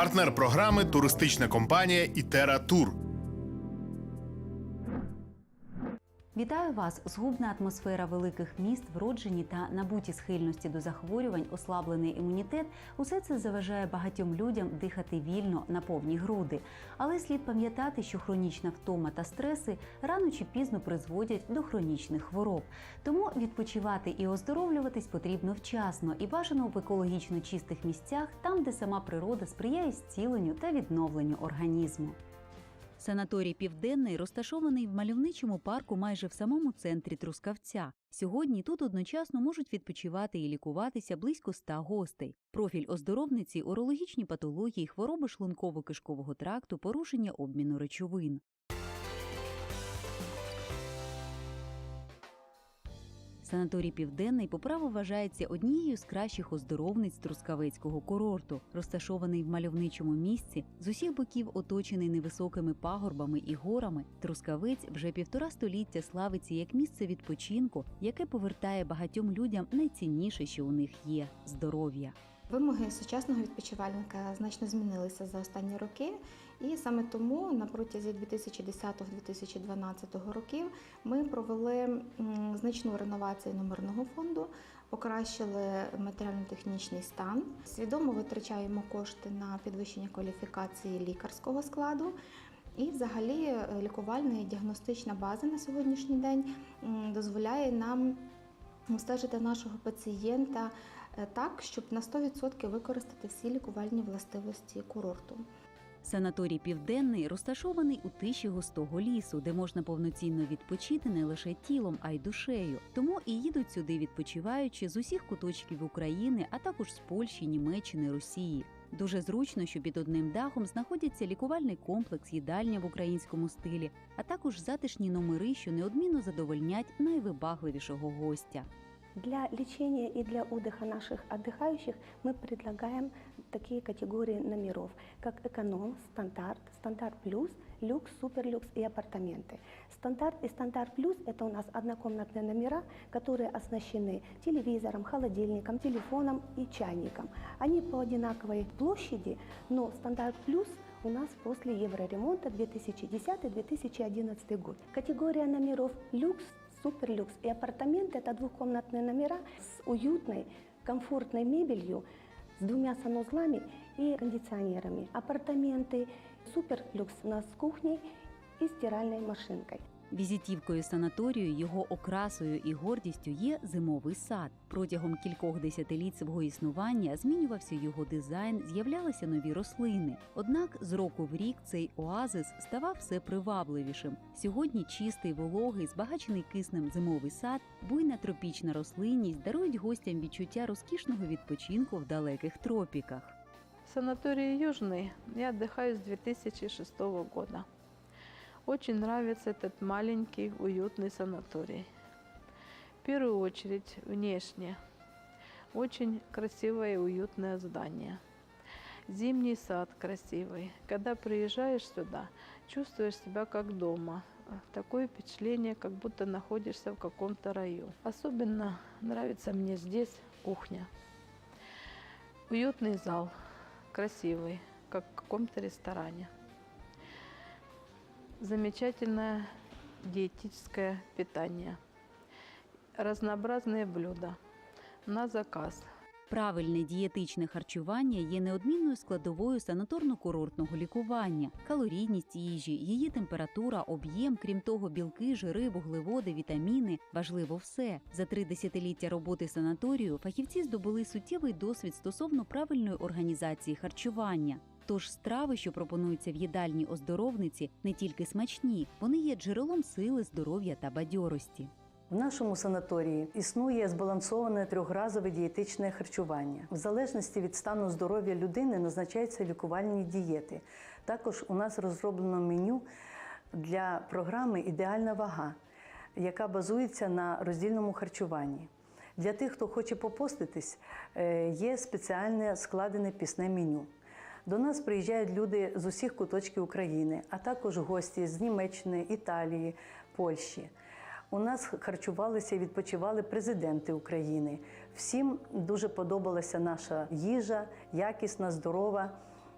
Партнер програми туристична компанія Ітера Тур. Вітаю вас! Згубна атмосфера великих міст, вроджені та набуті схильності до захворювань, ослаблений імунітет усе це заважає багатьом людям дихати вільно на повні груди. Але слід пам'ятати, що хронічна втома та стреси рано чи пізно призводять до хронічних хвороб. Тому відпочивати і оздоровлюватись потрібно вчасно і бажано в екологічно чистих місцях, там, де сама природа сприяє зціленню та відновленню організму. Санаторій Південний розташований в мальовничому парку майже в самому центрі Трускавця. Сьогодні тут одночасно можуть відпочивати і лікуватися близько ста гостей. Профіль оздоровниці, урологічні патології, хвороби шлунково-кишкового тракту, порушення обміну речовин. Санаторій Південний по праву вважається однією з кращих оздоровниць Трускавецького курорту, розташований в мальовничому місці, з усіх боків оточений невисокими пагорбами і горами. Трускавець вже півтора століття славиться як місце відпочинку, яке повертає багатьом людям найцінніше, що у них є здоров'я. Вимоги сучасного відпочивальника значно змінилися за останні роки, і саме тому на протязі 2010-2012 років ми провели значну реновацію номерного фонду, покращили матеріально-технічний стан, свідомо витрачаємо кошти на підвищення кваліфікації лікарського складу. І, взагалі, е, лікувальна і діагностична база на сьогоднішній день дозволяє нам обстежити нашого пацієнта так, щоб на 100% використати всі лікувальні властивості курорту. Санаторій Південний розташований у тиші густого лісу, де можна повноцінно відпочити не лише тілом, а й душею. Тому і їдуть сюди відпочиваючи з усіх куточків України, а також з Польщі, Німеччини, Росії. Дуже зручно, що під одним дахом знаходяться лікувальний комплекс, їдальня в українському стилі, а також затишні номери, що неодмінно задовольнять найвибагливішого гостя. Для лечения и для отдыха наших отдыхающих мы предлагаем такие категории номеров, как эконом, стандарт, стандарт плюс, люкс, суперлюкс и апартаменты. Стандарт и стандарт плюс – это у нас однокомнатные номера, которые оснащены телевизором, холодильником, телефоном и чайником. Они по одинаковой площади, но стандарт плюс у нас после евроремонта 2010-2011 год. Категория номеров люкс, суперлюкс и апартаменты – это двухкомнатные номера с уютной, комфортной мебелью, с двумя санузлами и кондиционерами. Апартаменты суперлюкс у нас с кухней и стиральной машинкой. Візитівкою санаторію, його окрасою і гордістю є зимовий сад. Протягом кількох десятиліть свого існування змінювався його дизайн, з'являлися нові рослини. Однак з року в рік цей оазис ставав все привабливішим. Сьогодні чистий, вологий, збагачений киснем зимовий сад, буйна тропічна рослинність дарують гостям відчуття розкішного відпочинку в далеких тропіках. В Южный я отдыхаю с 2006 года. Очень нравится этот маленький, уютный санаторий. В первую очередь внешне. Очень красивое и уютное здание. Зимний сад красивый. Когда приезжаешь сюда, чувствуешь себя как дома. Такое впечатление, как будто находишься в каком-то раю. Особенно нравится мне здесь кухня. Уютный зал, красивый, как в каком-то ресторане. Замечательное диетическое питание. Разнообразные блюда на заказ. Правильне дієтичне харчування є неодмінною складовою санаторно-курортного лікування. Калорійність їжі, її температура, об'єм, крім того, білки, жири, вуглеводи, вітаміни важливо все. За три десятиліття роботи санаторію фахівці здобули суттєвий досвід стосовно правильної організації харчування. Тож страви, що пропонуються в їдальні оздоровниці, не тільки смачні, вони є джерелом сили, здоров'я та бадьорості. В нашому санаторії існує збалансоване трьохразове дієтичне харчування. В залежності від стану здоров'я людини назначаються лікувальні дієти. Також у нас розроблено меню для програми Ідеальна вага, яка базується на роздільному харчуванні. Для тих, хто хоче попоститись, е, є спеціальне складене пісне меню. До нас приїжджають люди з усіх куточків України, а також гості з Німеччини, Італії, Польщі. У нас харчувалися і відпочивали президенти України. Всім дуже подобалася наша їжа, якісна, здорова.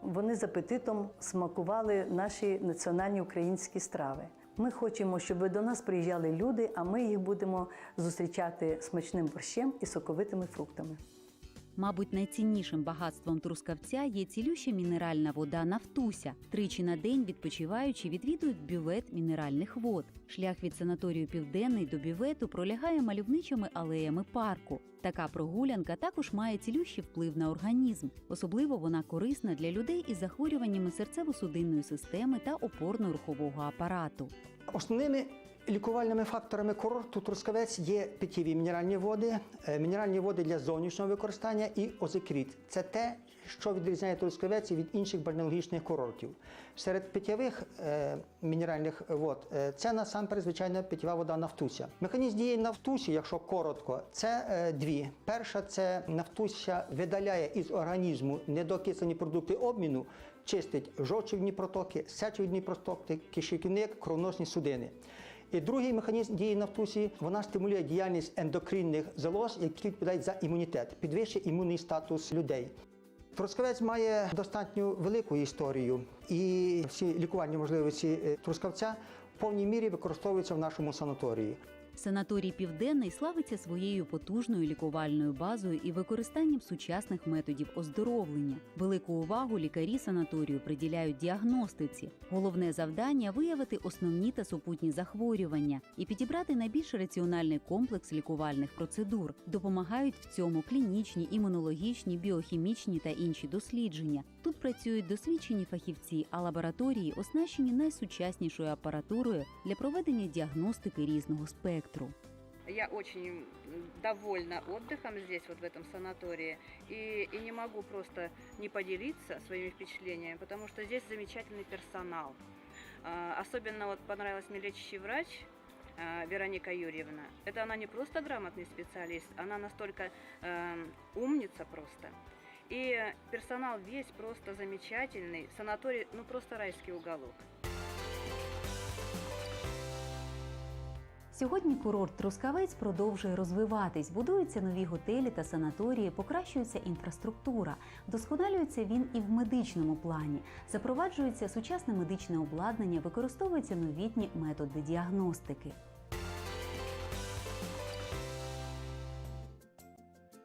Вони з апетитом смакували наші національні українські страви. Ми хочемо, щоб до нас приїжджали люди, а ми їх будемо зустрічати смачним борщем і соковитими фруктами. Мабуть, найціннішим багатством трускавця є цілюща мінеральна вода Нафтуся. Тричі на день відпочиваючи відвідують бювет мінеральних вод. Шлях від санаторію Південний до бювету пролягає мальовничими алеями парку. Така прогулянка також має цілющий вплив на організм. Особливо вона корисна для людей із захворюваннями серцево-судинної системи та опорно-рухового апарату. Основними лікувальними факторами курорту Трускавець є питєві мінеральні води, е, мінеральні води для зовнішнього використання і озекріт. Це те, що відрізняє Трускавець від інших бальнеологічних курортів. Серед питєвих е, мінеральних вод е, це насамперед звичайна питєва вода нафтуся. Механізм дії нафтусі, якщо коротко, це е, дві. Перша це нафтуся видаляє із організму недокислені продукти обміну, чистить жовчівні протоки, сечовідні протоки, кишківник, кровоносні судини. І другий механізм дії нафтусі вона стимулює діяльність ендокринних залоз, які відповідають за імунітет, підвищує імунний статус людей. Трускавець має достатньо велику історію, і всі лікувальні можливості е, трускавця в повній мірі використовуються в нашому санаторії. Санаторій Південний славиться своєю потужною лікувальною базою і використанням сучасних методів оздоровлення. Велику увагу лікарі санаторію приділяють діагностиці. Головне завдання виявити основні та супутні захворювання і підібрати найбільш раціональний комплекс лікувальних процедур. Допомагають в цьому клінічні, імунологічні, біохімічні та інші дослідження. Тут працюють досвідчені фахівці, а лабораторії оснащені найсучаснішою апаратурою для проведення діагностики різного спектру. Я очень довольна отдыхом здесь, вот в этом санатории, и, и не могу просто не поделиться своими впечатлениями, потому что здесь замечательный персонал. А, Особенно вот понравилась мне лечащий врач а, Вероника Юрьевна. Это она не просто грамотный специалист, она настолько эм, умница просто. И персонал весь просто замечательный. Санаторий, ну просто райский уголок. Сьогодні курорт Трускавець продовжує розвиватись, будуються нові готелі та санаторії, покращується інфраструктура, вдосконалюється він і в медичному плані. Запроваджується сучасне медичне обладнання, використовуються новітні методи діагностики.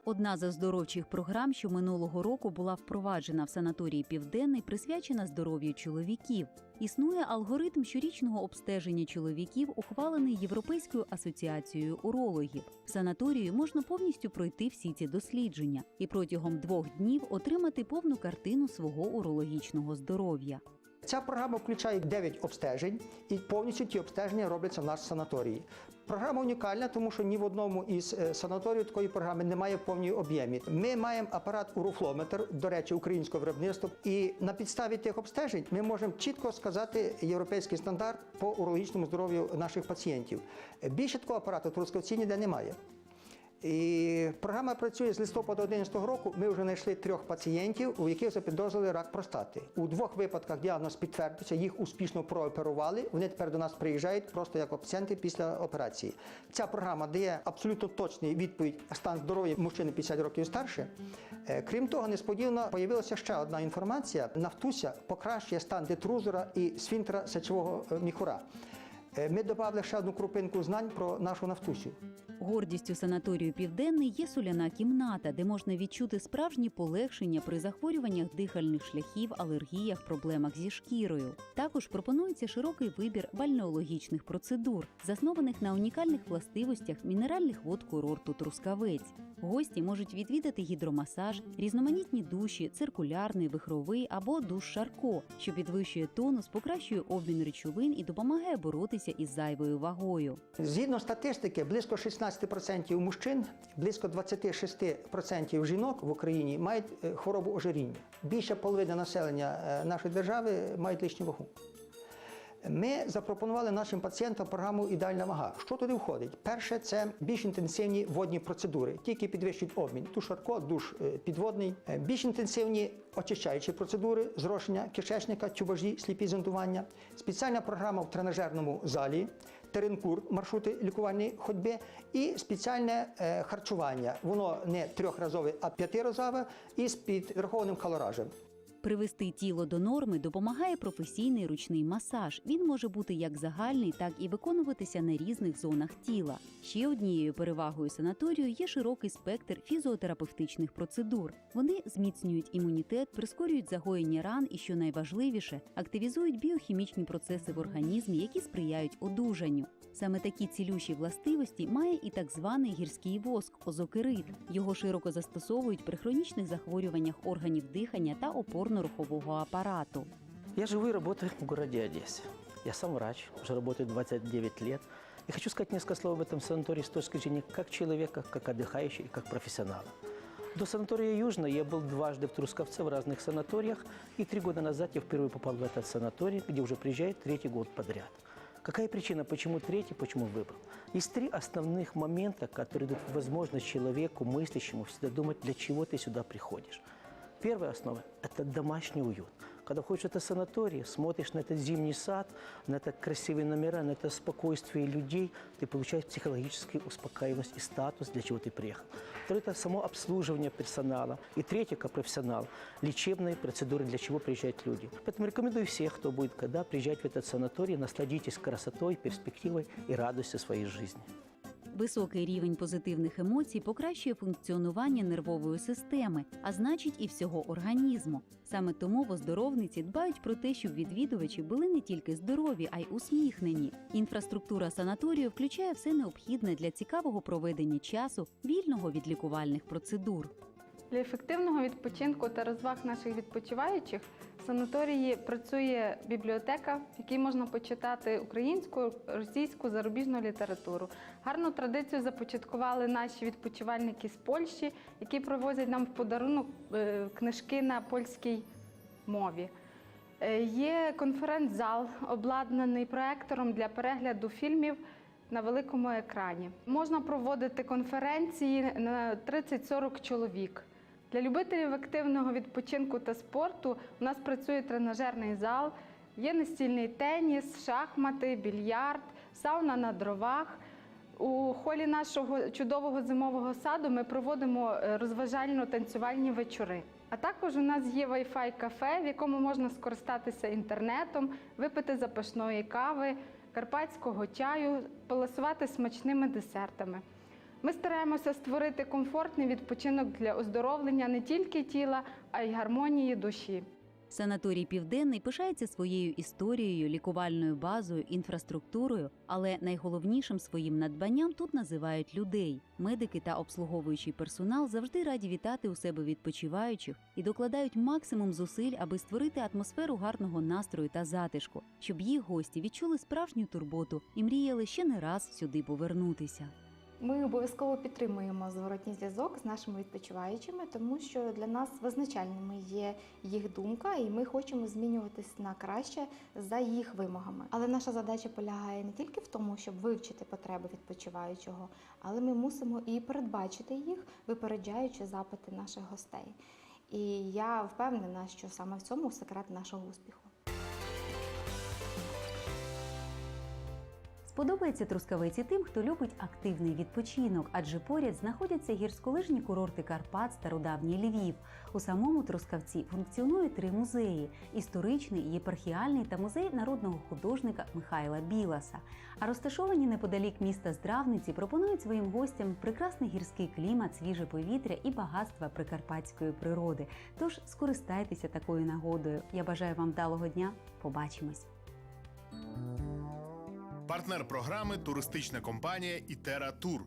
Одна з оздоровчих програм, що минулого року була впроваджена в санаторії Південний, присвячена здоров'ю чоловіків. Існує алгоритм щорічного обстеження чоловіків, ухвалений Європейською асоціацією урологів. В санаторію можна повністю пройти всі ці дослідження і протягом двох днів отримати повну картину свого урологічного здоров'я. Ця програма включає 9 обстежень, і повністю ті обстеження робляться в нашому санаторії. Програма унікальна, тому що ні в одному із е, санаторіїв такої програми немає в повній об'ємі. Ми маємо апарат урофлометр, до речі, українського виробництва, і на підставі тих обстежень ми можемо чітко сказати європейський стандарт по урологічному здоров'ю наших пацієнтів. Більше такого апарату в Трускавці ніде немає. І програма працює з листопада 2011 року. Ми вже знайшли трьох пацієнтів, у яких запідозрили рак простати. У двох випадках діагноз підтвердився, їх успішно прооперували. Вони тепер до нас приїжджають просто як пацієнти після операції. Ця програма дає абсолютно точний відповідь стан здоров'я мужчини 50 років старше. Е, Крім того, несподівано появилася ще одна інформація: нафтуся покращує стан детрузора і сфінктера сечового е, міхура. Е, Ми додали ще одну крупинку знань про нашу нафтусю. Гордістю санаторію Південний є соляна кімната, де можна відчути справжні полегшення при захворюваннях дихальних шляхів, алергіях, проблемах зі шкірою. Також пропонується широкий вибір бальнеологічних процедур, заснованих на унікальних властивостях мінеральних вод курорту Трускавець. Гості можуть відвідати гідромасаж, різноманітні душі, циркулярний, вихровий або душ Шарко, що підвищує тонус, покращує обмін речовин і допомагає боротися із зайвою вагою. Згідно статистики, близько 16% мужчин, близько 26% жінок в Україні мають е, хворобу ожиріння. Більше половини населення е, нашої держави мають лишню вагу. Ми запропонували нашим пацієнтам програму Ідеальна вага. Що туди входить? Перше, це більш інтенсивні водні процедури, ті, які підвищують обмін. Душ Арко, душ е, підводний, Е, більш інтенсивні очищаючі процедури, зрошення кишечника, тюбажі, сліпі зондування, спеціальна програма в тренажерному залі, теренкур, маршрути лікувальної ходьби і спеціальне е, харчування. Воно не трьохразове, а п'ятиразове і з підрахованим калоражем. Привести тіло до норми допомагає професійний ручний масаж. Він може бути як загальний, так і виконуватися на різних зонах тіла. Ще однією перевагою санаторію є широкий спектр фізіотерапевтичних процедур. Вони зміцнюють імунітет, прискорюють загоєння ран і, що найважливіше, активізують біохімічні процеси в організмі, які сприяють одужанню. Саме такі цілющі властивості має і так званий гірський воск озокерит. Його широко застосовують при хронічних захворюваннях органів дихання та опорно-рухового апарату. Я живу и работаю в городе Одессе. Я сам врач, уже работаю 29 лет. И хочу сказать несколько слов об этом санатории с точки зрения как человека, как отдыхающего и как профессионала. До санатория Южный я был дважды в Трусковце в разных санаториях. И три года назад я впервые попал в этот санаторий, где уже приезжает третий год подряд. Какая причина, почему третий, почему выбрал? Есть три основных момента, которые дают возможность человеку, мыслящему, всегда думать, для чего ты сюда приходишь. Первая основа – это домашний уют. Когда ходишь в это санаторий, смотришь на этот зимний сад, на это красивые номера, на это спокойствие людей, ты получаешь психологическую успокаиваемость и статус, для чего ты приехал. Второе – это само обслуживание персонала. И третье, как профессионал, лечебные процедуры, для чего приезжают люди. Поэтому рекомендую всех, кто будет когда приезжать в этот санаторий, насладитесь красотой, перспективой и радостью своей жизни. Високий рівень позитивних емоцій покращує функціонування нервової системи, а значить і всього організму. Саме тому в оздоровниці дбають про те, щоб відвідувачі були не тільки здорові, а й усміхнені. Інфраструктура санаторію включає все необхідне для цікавого проведення часу, вільного від лікувальних процедур. Для ефективного відпочинку та розваг наших відпочиваючих в санаторії працює бібліотека, в якій можна почитати українську, російську, зарубіжну літературу. Гарну традицію започаткували наші відпочивальники з Польщі, які привозять нам в подарунок е, книжки на польській мові. Е, Є конференц-зал, обладнаний проектором для перегляду фільмів на великому екрані. Можна проводити конференції на 30-40 чоловік. Для любителів активного відпочинку та спорту у нас працює тренажерний зал, є настільний теніс, шахмати, більярд, сауна на дровах. У холі нашого чудового зимового саду ми проводимо е, розважально-танцювальні вечори. А також у нас є Wi-Fi кафе, в якому можна скористатися інтернетом, випити запашної кави, карпатського чаю, поласувати смачними десертами. Ми стараємося створити комфортний відпочинок для оздоровлення не тільки тіла, а й гармонії душі. Санаторій Південний пишається своєю історією, лікувальною базою, інфраструктурою, але найголовнішим своїм надбанням тут називають людей. Медики та обслуговуючий персонал завжди раді вітати у себе відпочиваючих і докладають максимум зусиль, аби створити атмосферу гарного настрою та затишку, щоб їх гості відчули справжню турботу і мріяли ще не раз сюди повернутися. Ми обов'язково підтримуємо зворотній зв'язок з нашими відпочиваючими, тому що для нас визначальними є їх думка, і ми хочемо змінюватись на краще за їх вимогами. Але наша задача полягає не тільки в тому, щоб вивчити потреби відпочиваючого, але ми мусимо і передбачити їх, випереджаючи запити наших гостей. І я впевнена, що саме в цьому секрет нашого успіху. Сподобається трускавець і тим, хто любить активний відпочинок, адже поряд знаходяться гірськолижні курорти Карпат, стародавній Львів. У самому Трускавці функціонує три музеї: історичний, єпархіальний та музей народного художника Михайла Біласа. А розташовані неподалік міста Здравниці пропонують своїм гостям прекрасний гірський клімат, свіже повітря і багатства прикарпатської природи. Тож скористайтеся такою нагодою. Я бажаю вам вдалого дня. Побачимось! Партнер програми туристична компанія Ітера Тур.